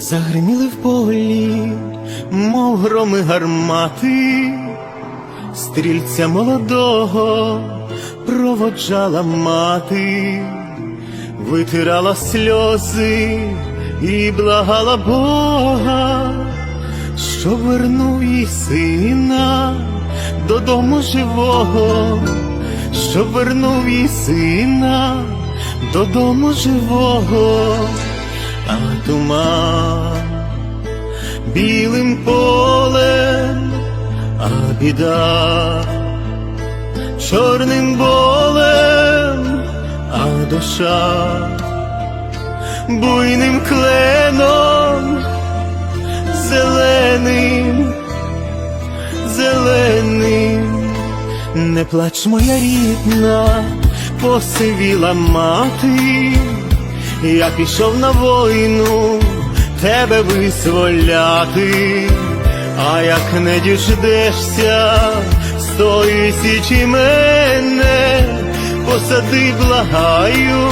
Загриміли в полі, мов громи гармати, стрільця молодого проводжала мати, витирала сльози і благала Бога, що вернув їй сина додому живого, що вернув їй сина додому живого. А туман білим полем, а біда чорним болем, а душа буйним кленом, зеленим, зеленим, не плач, моя рідна, посивіла мати. Я пішов на війну тебе визволяти, а як не діждешся з тої січі мене, посади, благаю,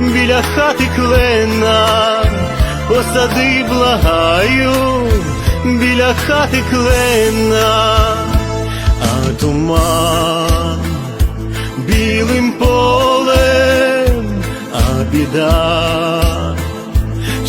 біля хати клена, посади, благаю, біля хати клена, а туман білим полем а біда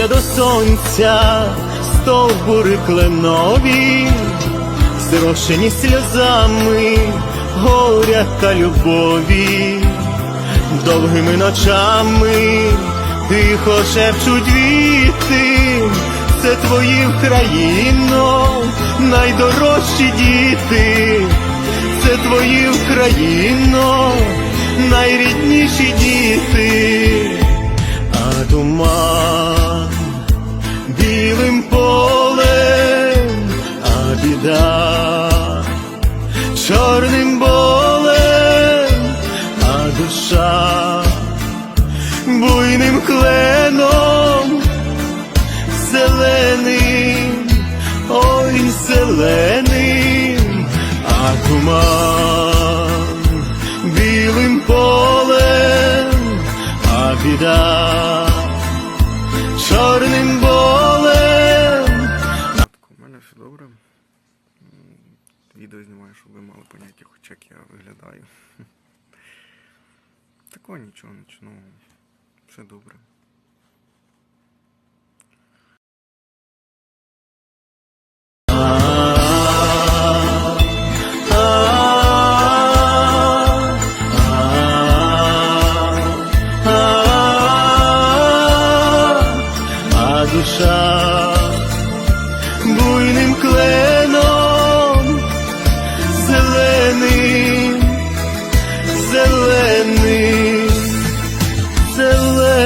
тягнуться до сонця стовбури кленові, зрошені сльозами горя та любові, довгими ночами тихо шепчуть віти це твої Вкраїно, найдорожчі діти, це твої Вкраїно, найрідніші діти, буйним кленом зеленим, ой, зеленим, а туман білим полем, а біда чорним болем. У мене все добре. Відео знімаю, щоб ви мали поняття, хоч як я виглядаю. Такого нічого, нічого. Все добре.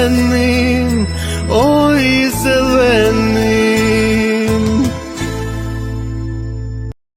Зеленим, зеленим, ой, зеленим.